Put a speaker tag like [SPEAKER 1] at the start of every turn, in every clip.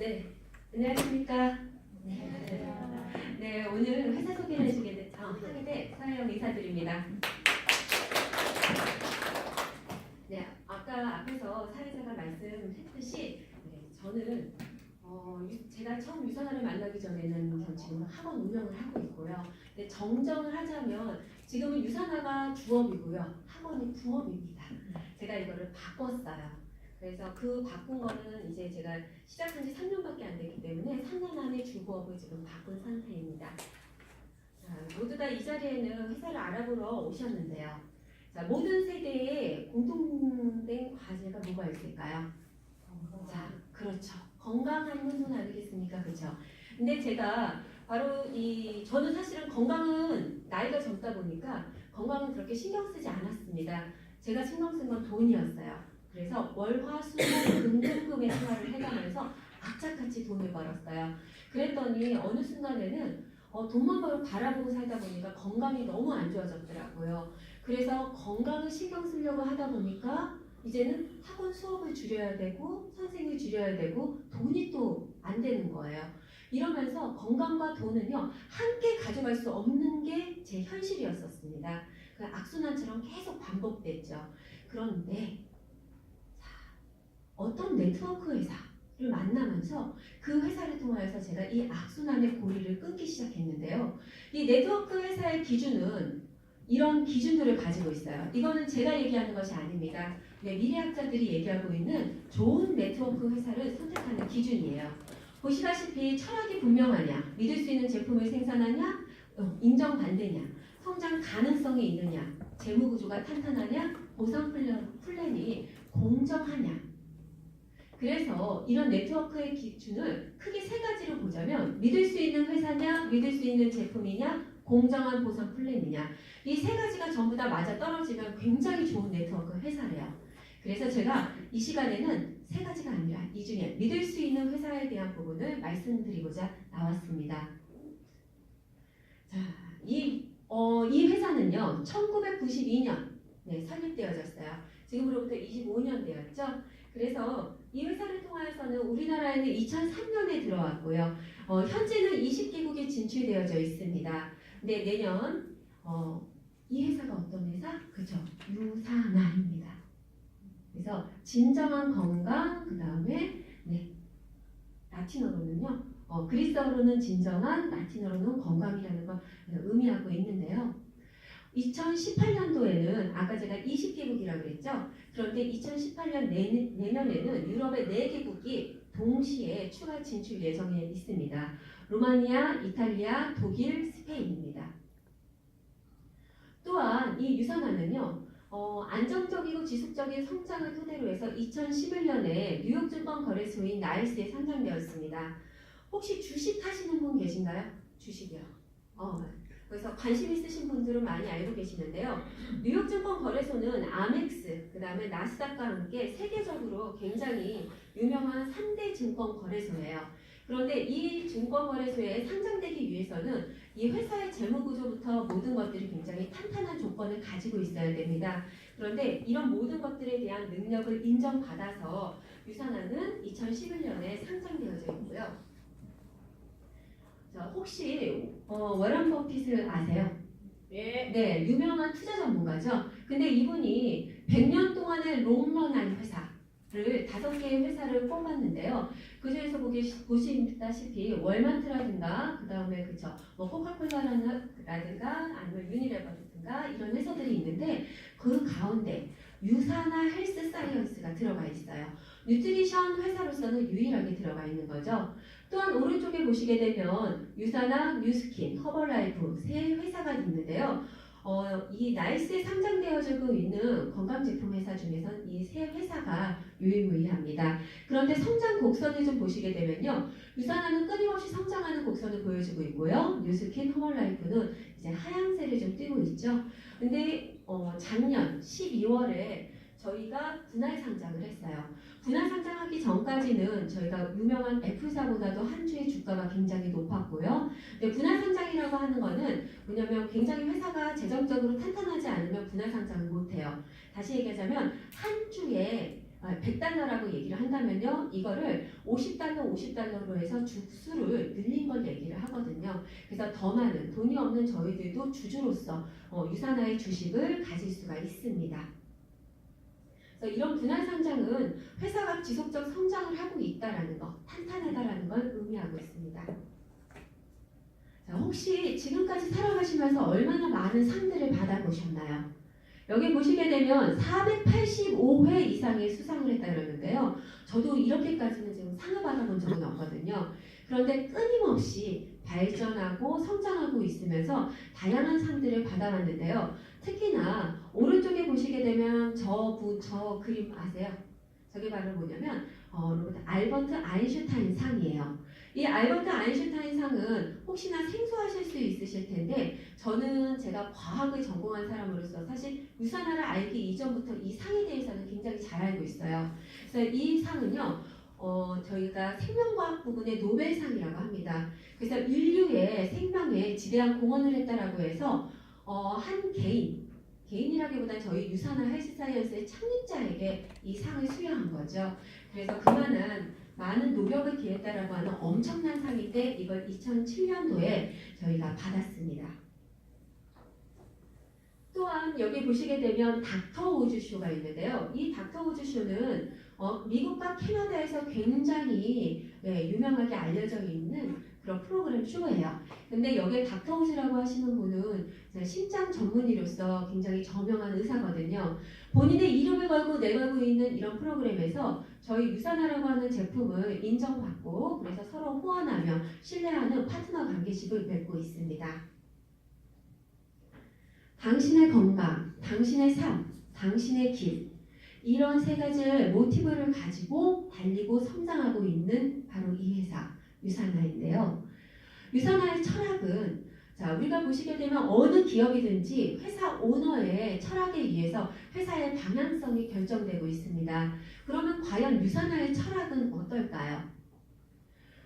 [SPEAKER 1] 네, 안녕하십니까. 네, 오늘 회사 소개를 해주게 된, 어, 된 서영 이사들입니다. 네, 아까 앞에서 사회자가 말씀했듯이 네, 저는 어, 유- 제가 처음 유선화를 만나기 전에는 전 지금 학원 운영을 하고 있고요. 근데 정정을 하자면 지금은 유선화가 주업이고요. 학원이 부업입니다. 제가 이거를 바꿨어요. 그래서 그 바꾼 거는 이제 제가 시작한 지 3년밖에 안 됐기 때문에 3년 안에 주부업을 지금 바꾼 상태입니다. 자, 모두 다 이 자리에는 회사를 알아보러 오셨는데요. 자, 모든 세대에 공통된 과제가 뭐가 있을까요? 자, 그렇죠. 건강한 혼돈 아니겠습니까? 그렇죠. 근데 제가 바로 이 저는 사실은 건강은 나이가 젊다 보니까 건강은 그렇게 신경 쓰지 않았습니다. 제가 신경 쓴 건 돈이었어요. 그래서 월화수목금금금의 생활을 해가면서 악착같이 돈을 벌었어요. 그랬더니 어느 순간에는 어, 돈만 벌 바라보고 살다 보니까 건강이 너무 안 좋아졌더라고요. 그래서 건강을 신경 쓰려고 하다 보니까 이제는 학원 수업을 줄여야 되고 선생을 줄여야 되고 돈이 또 안 되는 거예요. 이러면서 건강과 돈은요 함께 가져갈 수 없는 게 제 현실이었었습니다. 그 악순환처럼 계속 반복됐죠. 그런데 자, 어떤 네트워크 회사를 만나면서 그 회사를 통하여서 제가 이 악순환의 고리를 끊기 시작했는데요. 이 네트워크 회사의 기준은 이런 기준들을 가지고 있어요. 이거는 제가 얘기하는 것이 아닙니다. 네, 미래학자들이 얘기하고 있는 좋은 네트워크 회사를 선택하는 기준이에요. 보시다시피 철학이 분명하냐, 믿을 수 있는 제품을 생산하냐, 어, 인정받느냐, 성장 가능성이 있느냐, 재무 구조가 탄탄하냐, 보상 플랜, 플랜이 공정하냐. 그래서 이런 네트워크의 기준을 크게 세 가지로 보자면 믿을 수 있는 회사냐, 믿을 수 있는 제품이냐, 공정한 보상 플랜이냐. 이 세 가지가 전부 다 맞아 떨어지면 굉장히 좋은 네트워크 회사래요. 그래서 제가 이 시간에는 세 가지가 아니라 이 중에 믿을 수 있는 회사에 대한 부분을 말씀드리고자 나왔습니다. 자, 이, 어, 이 회사는요, 1992년 네, 설립되어졌어요. 지금으로부터 25년 되었죠. 그래서 이 회사를 통하여서는 우리나라에는 2003년에 들어왔고요. 어, 현재는 20개국에 진출되어져 있습니다. 근데 내년 어, 이 회사가 어떤 회사? 그죠? 유산화입니다. 그래서 진정한 건강 그 다음에 네 라틴어로는요. 어, 그리스어로는 진정한 라틴어로는 건강이라는 걸 의미하고 있는데요. 2018년도에는 아까 제가 20개국이라고 그랬죠. 그런데 2018년 내, 내년에는 유럽의 4개국이 동시에 추가 진출 예정에 있습니다. 루마니아, 이탈리아, 독일, 스페인입니다. 또한 이 유산화는요. 어, 안정적이고 지속적인 성장을 토대로 해서 2011년에 뉴욕증권 거래소인 나이스에 상장되었습니다. 혹시 주식 하시는 분 계신가요? 주식이요. 어, 그래서 관심 있으신 분들은 많이 알고 계시는데요. 뉴욕 증권 거래소는 아멕스, 그 다음에 나스닥과 함께 세계적으로 굉장히 유명한 3대 증권 거래소예요. 그런데 이 증권 거래소에 상장되기 위해서는 이 회사의 재무 구조부터 모든 것들이 굉장히 탄탄한 조건을 가지고 있어야 됩니다. 그런데 이런 모든 것들에 대한 능력을 인정받아서 유산화는 2011년에 상장되어져 있고요. 자, 혹시 어, 워런 버핏을 아세요?
[SPEAKER 2] 예.
[SPEAKER 1] 네, 유명한 투자 전문가죠. 근데 이분이 100년 동안의 롱런한 회사를 다섯 개의 회사를 뽑았는데요. 그 중에서 보기 보시다시피 월마트라든가 그 다음에 그쵸 뭐 코카콜라라든가 아니면 유니레버라든가 이런 회사들이 있는데 그 가운데 유산화 헬스 사이언스가 들어가 있어요. 뉴트리션 회사로서는 유일하게 들어가 있는 거죠. 또한 오른쪽에 보시게 되면 유산화, 뉴스킨, 허벌라이프 세 회사가 있는데요. 어, 이 나이스에 상장되어지고 있는 건강제품 회사 중에선 이 세 회사가 유일무이합니다. 그런데 성장 곡선을 좀 보시게 되면요. 유산화는 끊임없이 성장하는 곡선을 보여주고 있고요. 뉴스킨, 허벌라이프는 이제 하향세를 좀 띄고 있죠. 근데 어, 작년 12월에 저희가 분할 상장을 했어요. 분할 상장하기 전까지는 저희가 유명한 F사보다도 한 주의 주가가 굉장히 높았고요. 근데 분할 상장이라고 하는 거는 뭐냐면 굉장히 회사가 재정적으로 탄탄하지 않으면 분할 상장을 못해요. 다시 얘기하자면 한 주에 아, 100달러라고 얘기를 한다면요. 이거를 50달러, 50달러로 해서 주수를 늘린 걸 얘기를 하거든요. 그래서 더 많은 돈이 없는 저희들도 주주로서 어, 유산화의 주식을 가질 수가 있습니다. 그래서 이런 분할 상장은 회사가 지속적 성장을 하고 있다라는 것, 탄탄하다라는 걸 의미하고 있습니다. 자, 혹시 지금까지 살아가시면서 얼마나 많은 상들을 받아보셨나요? 여기 보시게 되면 485회 이상의 수상을 했다 그러는데요. 저도 이렇게까지는 지금 상을 받아본 적은 없거든요. 그런데 끊임없이 발전하고 성장하고 있으면서 다양한 상들을 받아왔는데요. 특히나 오른쪽에 보시게 되면 저, 부, 저 그림 아세요? 저게 바로 뭐냐면 어, 알버트 아인슈타인 상이에요. 이 알버트 아인슈타인 상은 혹시나 생소하실 수 있으실 텐데 저는 제가 과학을 전공한 사람으로서 사실 유산화를 알기 이전부터 이 상에 대해서는 굉장히 잘 알고 있어요. 그래서 이 상은요. 어, 저희가 생명과학 부분의 노벨상이라고 합니다. 그래서 인류의 생명에 지대한 공헌을 했다라고 해서 어, 한 개인, 개인이라기보다 저희 유산화 헬스사이언스의 창립자에게 이 상을 수여한 거죠. 그래서 그만한 많은 노력을 기했다라고 하는 엄청난 상인데 이걸 2007년도에 저희가 받았습니다. 또한 여기 보시게 되면 닥터 우즈 쇼가 있는데요. 이 닥터 우즈 쇼는 어, 미국과 캐나다에서 굉장히 네, 유명하게 알려져 있는 그런 프로그램 쇼예요. 근데 여기에 닥터 우즈라고 하시는 분은 심장 전문의로서 굉장히 저명한 의사거든요. 본인의 이름을 걸고 내걸고 있는 이런 프로그램에서 저희 유산화라고 하는 제품을 인정받고 그래서 서로 후원하며 신뢰하는 파트너 관계식을 맺고 있습니다. 당신의 건강, 당신의 삶, 당신의 길 이런 세 가지의 모티브를 가지고 달리고 성장하고 있는 바로 이 회사 유산화인데요. 유산화의 철학은 자 우리가 보시게 되면 어느 기업이든지 회사 오너의 철학에 의해서 회사의 방향성이 결정되고 있습니다. 그러면 과연 유산화의 철학은 어떨까요?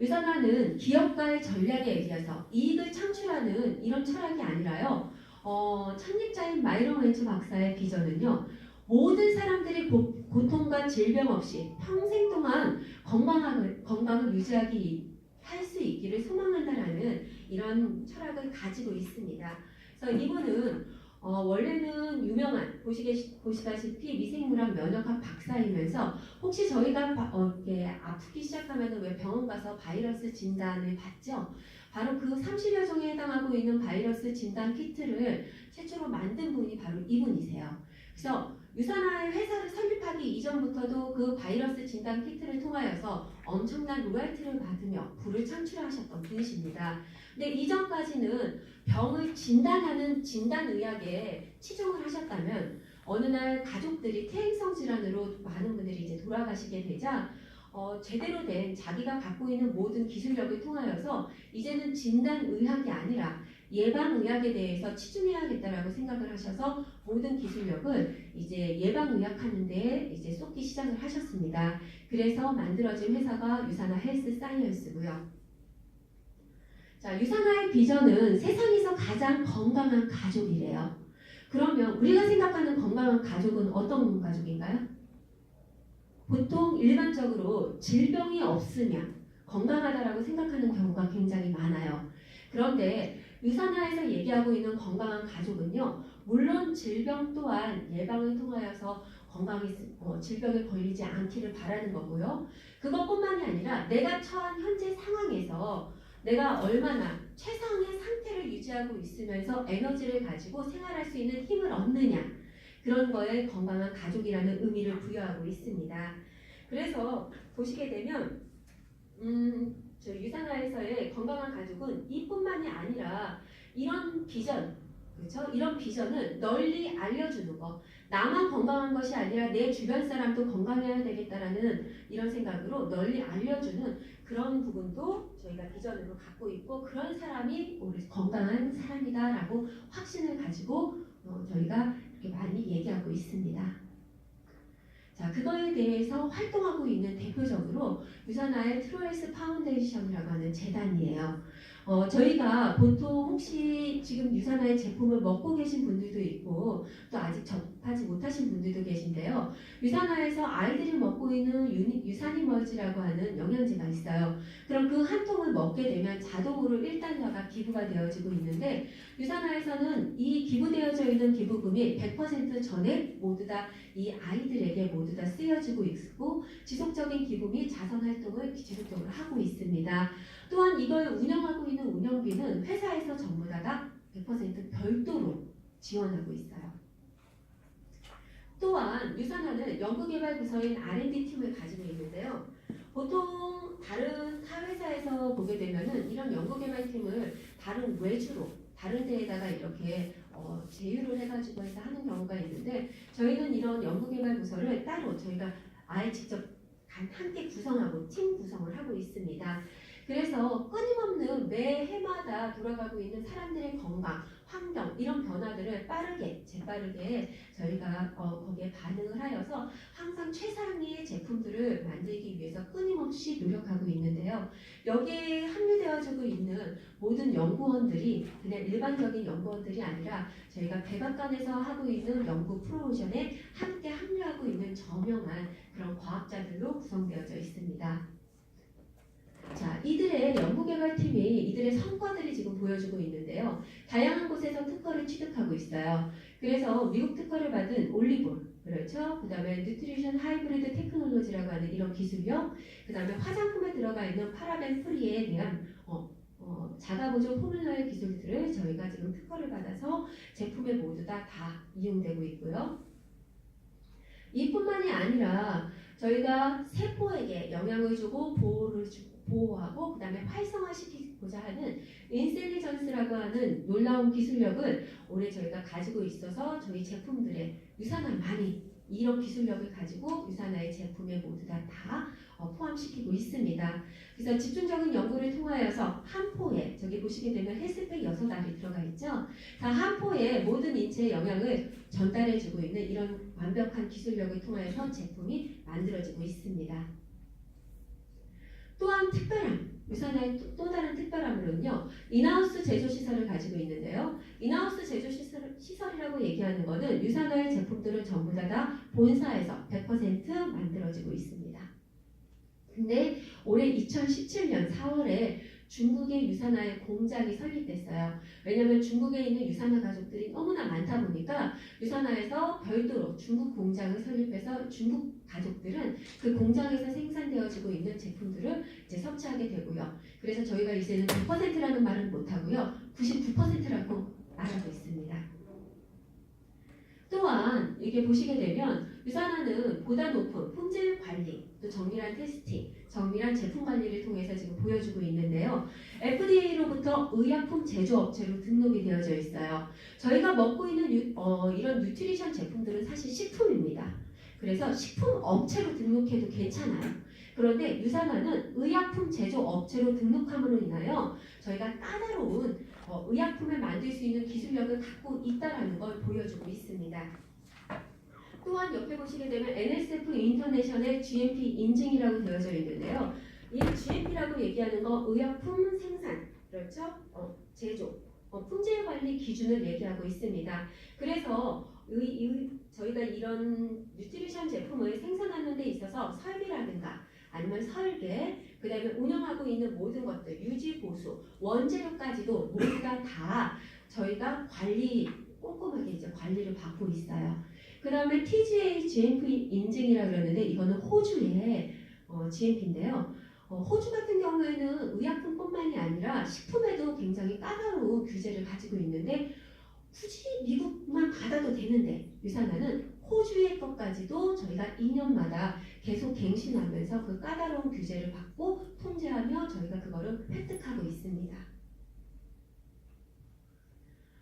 [SPEAKER 1] 유산화는 기업가의 전략에 의해서 이익을 창출하는 이런 철학이 아니라요. 어, 창립자인 마이런 웬츠 박사의 비전은요. 모든 사람들이 고, 고통과 질병 없이 평생 동안 건강을, 건강을 유지하기 할 수 있기를 소망한다라는 이런 철학을 가지고 있습니다. 그래서 이분은 어, 원래는 유명한 보시게, 보시다시피 미생물학 면역학 박사이면서 혹시 저희가 바, 어, 이렇게 아프기 시작하면 왜 병원 가서 바이러스 진단을 받죠? 바로 그 30여 종에 해당하고 있는 바이러스 진단 키트를 최초로 만든 분이 바로 이분이세요. 그래서 유산화의 회사를 설립하기 이전부터도 그 바이러스 진단 키트를 통하여서 엄청난 로얄티를 받으며 부를 창출하셨던 분이십니다. 근데 이전까지는 병을 진단하는 진단의학에 치중을 하셨다면 어느 날 가족들이 퇴행성 질환으로 많은 분들이 이제 돌아가시게 되자 어, 제대로 된 자기가 갖고 있는 모든 기술력을 통하여서 이제는 진단의학이 아니라 예방의학에 대해서 치중해야겠다라고 생각을 하셔서 모든 기술력을 이제 예방의학 하는 데 이제 쏟기 시작을 하셨습니다. 그래서 만들어진 회사가 유산화 헬스 사이언스고요. 자, 유산화의 비전은 세상에서 가장 건강한 가족이래요. 그러면 우리가 생각하는 건강한 가족은 어떤 가족인가요? 보통 일반적으로 질병이 없으면 건강하다라고 생각하는 경우가 굉장히 많아요. 그런데 유산화에서 얘기하고 있는 건강한 가족은요, 물론 질병 또한 예방을 통하여서 건강이 어, 질병에 걸리지 않기를 바라는 거고요. 그것뿐만이 아니라 내가 처한 현재 상황에서 내가 얼마나 최상의 상태를 유지하고 있으면서 에너지를 가지고 생활할 수 있는 힘을 얻느냐 그런 거에 건강한 가족이라는 의미를 부여하고 있습니다. 그래서 보시게 되면 음, 저 유산화에서의 건강한 가족은 이뿐만이 아니라 이런 비전, 그렇죠? 이런 비전을 널리 알려주는 거. 나만 건강한 것이 아니라 내 주변 사람도 건강해야 되겠다라는 이런 생각으로 널리 알려주는 그런 부분도 저희가 비전으로 갖고 있고 그런 사람이 우리 건강한 사람이다라고 확신을 가지고 어, 저희가 이렇게 많이 얘기하고 있습니다. 자, 그거에 대해서 활동하고 있는 대표적으로 유산화의 트로에스 파운데이션이라고 하는 재단이에요. 어, 저희가 보통 혹시 지금 유산화의 제품을 먹고 계신 분들도 있고 또 아직 접 하지 못하신 분들도 계신데요. 유산화에서 아이들이 먹고 있는 유, 유산이멀지라고 하는 영양제가 있어요. 그럼 그 한 통을 먹게 되면 자동으로 1달러가 기부가 되어지고 있는데 유산화에서는 이 기부되어져 있는 기부금이 100% 전액 모두 다 이 아이들에게 모두 다 쓰여지고 있고 지속적인 기부미 자선 활동을 지속적으로 하고 있습니다. 또한 이걸 운영하고 있는 운영비는 회사에서 전부 다가 100% 별도로 지원하고 있어요. 또한 유산화는 연구개발 부서인 R&D 팀을 가지고 있는데요. 보통 다른 타 회사에서 보게 되면은 이런 연구개발 팀을 다른 외주로 다른 데에다가 이렇게 어, 제휴를 해가지고 해서 하는 경우가 있는데 저희는 이런 연구개발 부서를 따로 저희가 아예 직접 간- 함께 구성하고 팀 구성을 하고 있습니다. 그래서 끊임없는 매 해마다 돌아가고 있는 사람들의 건강, 환경 이런 변화들을 빠르게 재빠르게 저희가 어, 거기에 반응을 하여서 항상 최상의 제품들을 만들기 위해서 끊임없이 노력하고 있는데요. 여기에 합류되어지고 있는 모든 연구원들이 그냥 일반적인 연구원들이 아니라 저희가 백악관에서 하고 있는 연구 프로모션에 함께 합류하고 있는 저명한 그런 과학자들로 구성되어져 있습니다. 자, 이들의 연구개발팀이 이들의 성과들이 지금 보여주고 있는데요. 다양한 곳에서 특허를 취득하고 있어요. 그래서 미국 특허를 받은 올리볼, 그렇죠? 그 다음에 뉴트리션 하이브리드 테크놀로지라고 하는 이런 기술력, 그 다음에 화장품에 들어가 있는 파라벤 프리에 대한 어, 어, 자가보조 포뮬러의 기술들을 저희가 지금 특허를 받아서 제품에 모두 다, 다 이용되고 있고요. 이뿐만이 아니라 저희가 세포에게 영향을 주고 보호를 주고 보호하고 그 다음에 활성화시키고자 하는 인셀리전스라고 하는 놀라운 기술력을 올해 저희가 가지고 있어서 저희 제품들의 유산화 많이 이런 기술력을 가지고 유산화의 제품에 모두 다, 다 어, 포함시키고 있습니다. 그래서 집중적인 연구를 통하여서 한 포에 저기 보시게 되면 헬스팩 여섯 알이 들어가 있죠. 자, 한 포에 모든 인체의 영향을 전달해주고 있는 이런 완벽한 기술력을 통하여서 제품이 만들어지고 있습니다. 또한 특별함, 유산화의 또, 또 다른 특별함으로는요, 인하우스 제조 시설을 가지고 있는데요. 인하우스 제조 시설, 시설이라고 얘기하는 것은 유산화의 제품들은 전부 다, 다 본사에서 100% 만들어지고 있습니다. 근데 올해 2017년 4월에 중국의 유산화의 공장이 설립됐어요. 왜냐하면 중국에 있는 유산화 가족들이 너무나 많다 보니까 유산화에서 별도로 중국 공장을 설립해서 중국 가족들은 그 공장에서 생산되어지고 있는 제품들을 이제 섭취하게 되고요. 그래서 저희가 이제는 100%라는 말은 못하고요. 99%라고 말하고 있습니다. 또한 이게 보시게 되면 유산화는 보다 높은 품질 관리, 또 정밀한 테스팅, 정밀한 제품 관리를 통해서 지금 보여주고 있는데요. FDA로부터 의약품 제조업체로 등록이 되어져 있어요. 저희가 먹고 있는 유- 어, 이런 뉴트리션 제품들은 사실 식품입니다. 그래서 식품 업체로 등록해도 괜찮아요. 그런데 유산화는 의약품 제조 업체로 등록함으로 인하여 저희가 까다로운 어, 의약품을 만들 수 있는 기술력을 갖고 있다라는 걸 보여주고 있습니다. 또한 옆에 보시게 되면 NSF 인터내셔널 GMP 인증이라고 되어져 있는데요. 이 GMP라고 얘기하는 거 의약품 생산, 그렇죠? 어, 제조, 어, 품질 관리 기준을 얘기하고 있습니다. 그래서 의, 의, 저희가 이런 뉴트리션 제품을 생산하는 데 있어서 설비라든가 아니면 설계, 그 다음에 운영하고 있는 모든 것들, 유지 보수, 원재료까지도 모두가 다 저희가 관리, 꼼꼼하게 이제 관리를 받고 있어요. 그 다음에 TGA GMP 인증이라 그러는데 이거는 호주의 어, GMP인데요. 어, 호주 같은 경우에는 의약품뿐만이 아니라 식품에도 굉장히 까다로운 규제를 가지고 있는데 굳이 미국만 받아도 되는데 유산화는 호주의 것까지도 저희가 2년마다 계속 갱신하면서 그 까다로운 규제를 받고 통제하며 저희가 그거를 획득하고 있습니다.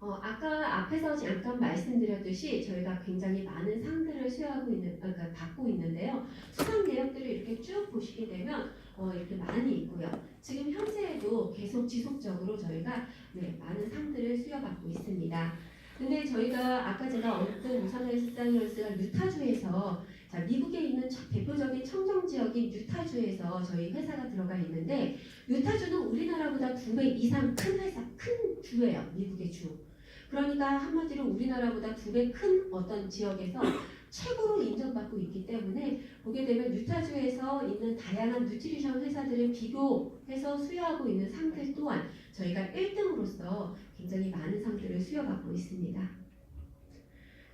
[SPEAKER 1] 어, 아까 앞에서 잠깐 말씀드렸듯이 저희가 굉장히 많은 상들을 수여하고 있는, 아, 그러니까 받고 있는데요. 수상 내역들을 이렇게 쭉 보시게 되면 어, 이렇게 많이 있고요. 지금 현재에도 계속 지속적으로 저희가 네, 많은 상들을 수여받고 있습니다. 근데 저희가 아까 제가 어떤 유산화의 스타일러스가 유타주에서 자, 미국에 있는 첫- 대표적인 청정 지역인 유타주에서 저희 회사가 들어가 있는데 유타주는 우리나라보다 두 배 이상 큰 회사, 큰 주예요. 미국의 주. 그러니까 한마디로 우리나라보다 두 배 큰 어떤 지역에서 최고로 인정받고 있기 때문에 보게 되면 유타주에서 있는 다양한 누트리션 회사들을 비교해서 수여하고 있는 상들 또한 저희가 1등으로서 굉장히 많은 상들을 수여받고 있습니다.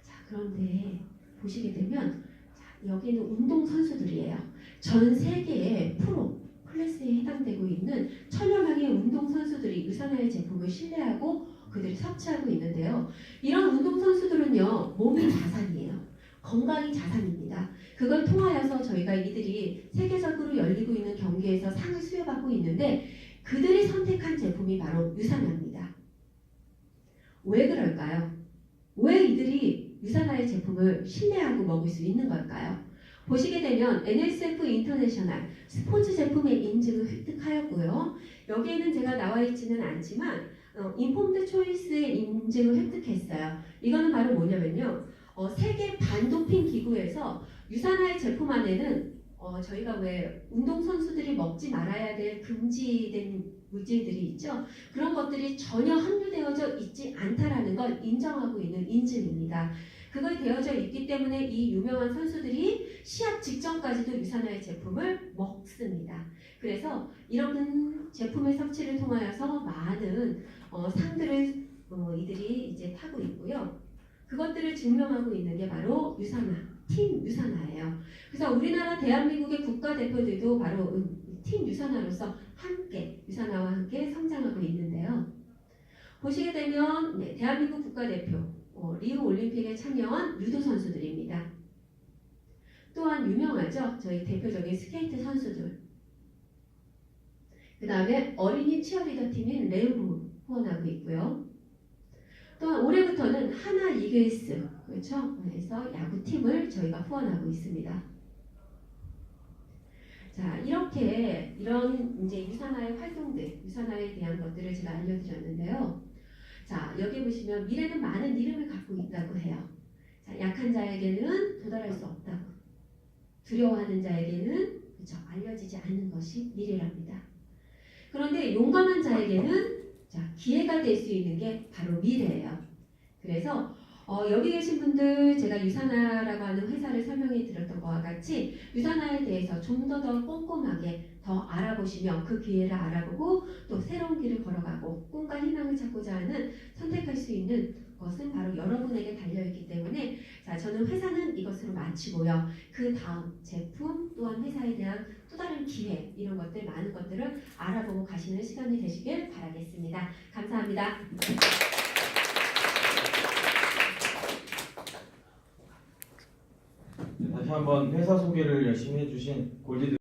[SPEAKER 1] 자, 그런데 보시게 되면 자, 여기는 운동 선수들이에요. 전 세계의 프로 클래스에 해당되고 있는 천여 명의 운동 선수들이 유산화의 제품을 신뢰하고 그들이 섭취하고 있는데요. 이런 운동 선수들은요, 몸이 자산이에요. 건강이 자산입니다. 그걸 통하여서 저희가 이들이 세계적으로 열리고 있는 경기에서 상을 수여받고 있는데 그들이 선택한 제품이 바로 유산화입니다. 왜 그럴까요? 왜 이들이 유산화의 제품을 신뢰하고 먹을 수 있는 걸까요? 보시게 되면 NSF 인터내셔널 스포츠 제품의 인증을 획득하였고요. 여기에는 제가 나와 있지는 않지만 어, 인폼드 초이스의 인증을 획득했어요. 이거는 바로 뭐냐면요. 어, 세계 반도핑 기구에서 유산화의 제품 안에는 어, 저희가 왜 운동 선수들이 먹지 말아야 될 금지된 물질들이 있죠. 그런 것들이 전혀 함유되어져 있지 않다라는 걸 인정하고 있는 인증입니다. 그걸 되어져 있기 때문에 이 유명한 선수들이 시합 직전까지도 유산화의 제품을 먹습니다. 그래서 이런 제품의 섭취를 통하여서 많은 어, 상들을 어, 이들이 이제 타고 있고요. 그것들을 증명하고 있는 게 바로 유산화, 팀 유산화예요. 그래서 우리나라 대한민국의 국가대표들도 바로 음, 팀 유산화로서 함께 유산화와 함께 성장하고 있는데요. 보시게 되면 네, 대한민국 국가대표 어, 리우 올림픽에 참여한 유도 선수들입니다. 또한 유명하죠. 저희 대표적인 스케이트 선수들. 그 다음에 어린이 치어리더 팀인 레우브 후원하고 있고요. 또한 올해부터는 하나 이글스 그렇죠? 그래서 야구팀을 저희가 후원하고 있습니다. 자 이렇게 이런 이제 유산화의 활동들, 유산화에 대한 것들을 제가 알려드렸는데요. 자 여기 보시면 미래는 많은 이름을 갖고 있다고 해요. 자 약한 자에게는 도달할 수 없다고. 두려워하는 자에게는 그렇죠 알려지지 않는 것이 미래랍니다. 그런데 용감한 자에게는 자, 기회가 될 수 있는 게 바로 미래예요. 그래서 어, 여기 계신 분들 제가 유산화라고 하는 회사를 설명해 드렸던 것과 같이 유산화에 대해서 좀 더 더 꼼꼼하게 더 알아보시면 그 기회를 알아보고 또 새로운 길을 걸어가고 꿈과 희망을 찾고자 하는 선택할 수 있는 것은 바로 여러분에게 달려있기 때문에 자 저는 회사는 이것으로 마치고요. 그 다음 제품 또한 회사에 대한 또 다른 기회 이런 것들 많은 것들을 알아보고 가시는 시간이 되시길 바라겠습니다. 감사합니다.
[SPEAKER 2] 네, 다시 한번 회사 소개를 열심히 해주신 골디드